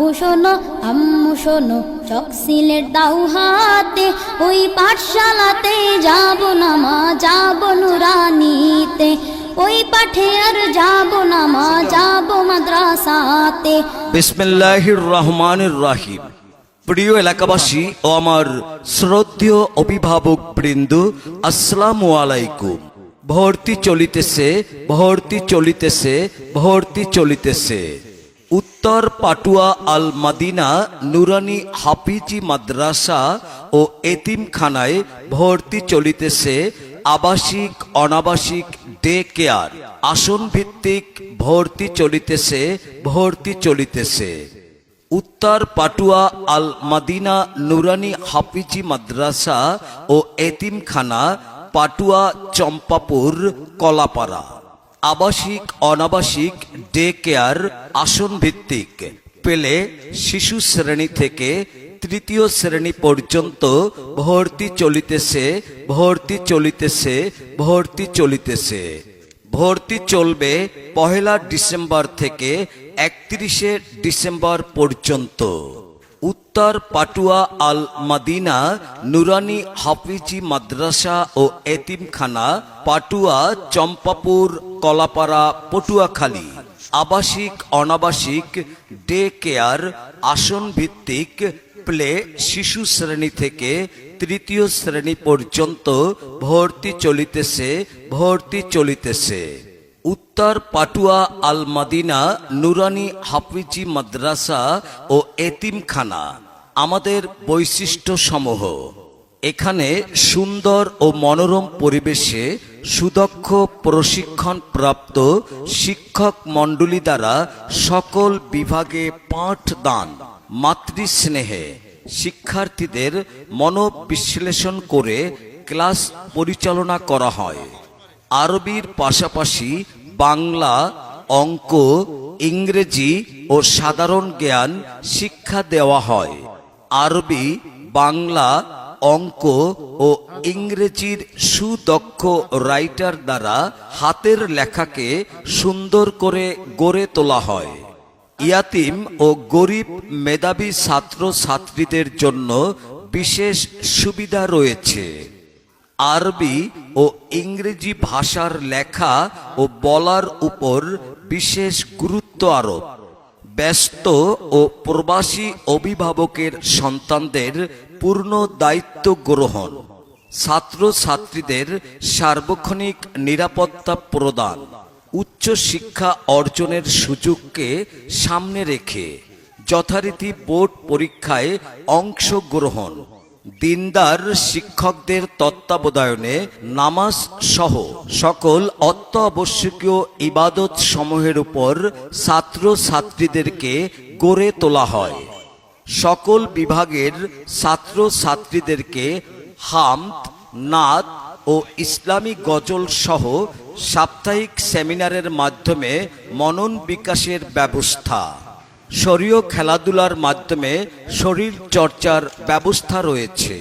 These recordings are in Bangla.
আব্বু শোনো, আম্মু শোনো, চক সিলেট দাও হাতে, ওই পাঠশালাতে যাব না মা, যাব নুরানিতে। ওই পাঠে আর যাব না মা, যাব মাদ্রাসাতে। বিসমিল্লাহির রহমানির রাহিম প্রিয় এলাকাবাসী ও আমার শ্রদ্ধেয় অভিভাবক বৃন্দ, আসসালামু আলাইকুম। ভর্তি চলিতেছে ভর্তি চলিতেছে ভর্তি চলিতেছে। উত্তর পাটুয়া আল মাদিনা নুরানি হাফিজি মাদ্রাসা ও এতিমখানায় ভর্তি চলিতেছে আবাসিক, অনাবাসিক, ডে কেয়ার। আসন ভিত্তিক ভর্তি চলিতেছে ভর্তি চলিতেছে। উত্তর পাটুয়া আল মাদিনা নুরানি হাফিজি মাদ্রাসা ও এতিমখানা পাটুয়া চম্পাপুর কলাপাড়া। আবাসিক, অনাবাসিক ডে কেয়ার আসন ভিত্তিক পেলে শিশু শ্রেণি থেকে তৃতীয় শ্রেণি পর্যন্ত ভর্তি চলিতেছে ভর্তি চলিতেছে ভর্তি চলিতেছে। ভর্তি চলবে পহেলা ডিসেম্বর থেকে একত্রিশে ডিসেম্বর পর্যন্ত। উত্তর পাটুয়া আল মাদিনা নুরানি হাফিজি মাদ্রাসা ও এতিমখানা, পাটুয়া, চম্পাপুর, কলাপাড়া, পটুয়াখালী। আবাসিক, অনাবাসিক, ডে কেয়ার, আসন ভিত্তিক, প্লে, শিশু শ্রেণি থেকে তৃতীয় শ্রেণি পর্যন্ত ভর্তি চলিতেছে ভর্তি চলিতেছে। উত্তর পাটুয়া আল মাদিনা নুরানি হাফিজি মাদ্রাসা ও এতিমখানা, আমাদের বৈশিষ্ট্য সমূহ এখানে সুন্দর ও মনোরম পরিবেশে সুদক্ষ প্রশিক্ষণ প্রাপ্ত শিক্ষক মণ্ডলী দ্বারা সকল বিভাগে পাঠদান, মাতৃস্নেহে। শিক্ষার্থীদের মনোবিশ্লেষণ করে ক্লাস পরিচালনা করা হয়। আরবির পাশাপাশি বাংলা, অঙ্ক, ইংরেজি ও সাধারণ জ্ঞান শিক্ষা দেওয়া হয়। আরবি, বাংলা, অঙ্ক ও ইংরেজির সুদক্ষ রাইটার দ্বারা হাতের লেখাকে সুন্দর করে গড়ে তোলা হয়। ইয়াতিম ও গরিব মেধাবী ছাত্র ছাত্রীদের জন্য বিশেষ সুবিধা রয়েছে। আরবি ও ইংরেজি ভাষার লেখা ও বলার উপর বিশেষ গুরুত্ব আরোপ। ব্যস্ত ও প্রবাসী অভিভাবকের সন্তানদের পূর্ণ দায়িত্ব গ্রহণ। ছাত্র ছাত্রীদের সার্বক্ষণিক নিরাপত্তা প্রদান। উচ্চ শিক্ষা অর্জনের সুযোগকে সামনে রেখে যথারীতি বোর্ড পরীক্ষায় অংশগ্রহণ। দিনদার শিক্ষকদের তত্ত্বাবধানে নামাজ সহ সকল অত্যাবশ্যকীয় ইবাদত সমূহের উপর ছাত্র ছাত্রীদেরকে গড়ে তোলা হয়। সকল বিভাগের ছাত্র ছাত্রীদেরকে হামদ নাত ও ইসলামী গজল সহ সাপ্তাহিক সেমিনারের মাধ্যমে মনন বিকাশের ব্যবস্থা। শরীয় খেলাধুলার মাধ্যমে শরীর চর্চার ব্যবস্থা রয়েছে।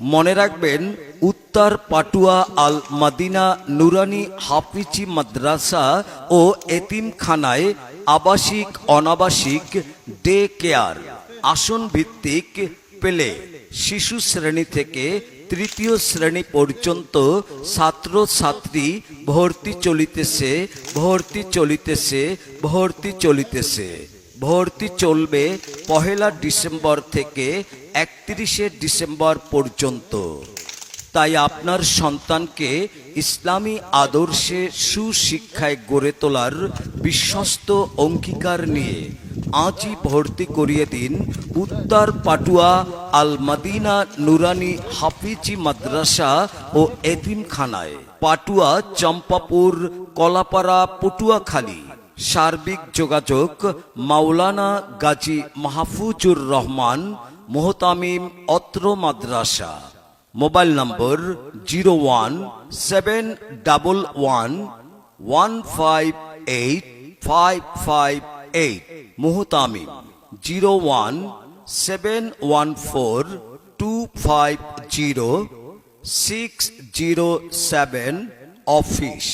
মনে রাখবেন, উত্তর পাটুয়া আল মাদিনা নুরানি হাফিজি মাদ্রাসা ও এতিমখানায় আবাসিক, অনাবাসিক, ডে কেয়ার, আসন ভিত্তিক পেলে শিশু শ্রেণি থেকে তৃতীয় শ্রেণি পর্যন্ত ছাত্র ছাত্রী ভর্তি চলিতেছে ভর্তি চলিতেছে ভর্তি চলিতেছে। ভর্তি চলবে পহেলা ডিসেম্বর থেকে একত্রিশে ডিসেম্বর পর্যন্ত। তাই আপনার সন্তানকে ইসলামী আদর্শে সুশিক্ষায় গড়ে তোলার বিশ্বস্ত অঙ্গীকার নিয়ে আজই ভর্তি করিয়ে দিন উত্তর পাটুয়া আল মাদিনা নুরানি হাফিজি মাদ্রাসা ও এতিমখানায়। পাটুয়া চম্পাপুর, কলাপাড়া, পটুয়াখালী। সার্বিক যোগাযোগ, মাওলানা গাজী মাহফুজুর রহমান, মোহতামিম অত্র মাদ্রাসা। Mobile number zero one seven double one one five eight five five eight. মোহতামিম zero one seven one four two five zero six zero seven office.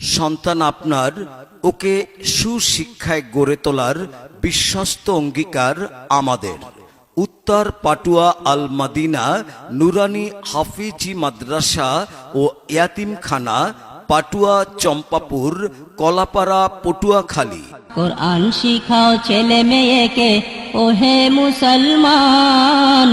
সন্তান আপনার ওকে সুশিক্ষায় গড়ে তোলার বিশ্বস্ত অঙ্গীকার আমাদের। উত্তর পাটুয়া আল মাদিনা নুরানি হাফিজি মাদ্রাসা ও ইয়াতিমখানা, পাটুয়া চম্পাপুর, কলাপাড়া পটুয়াখালী। কোরআন শিখাও ছেলে মেয়েকে, ওহে মুসলমান।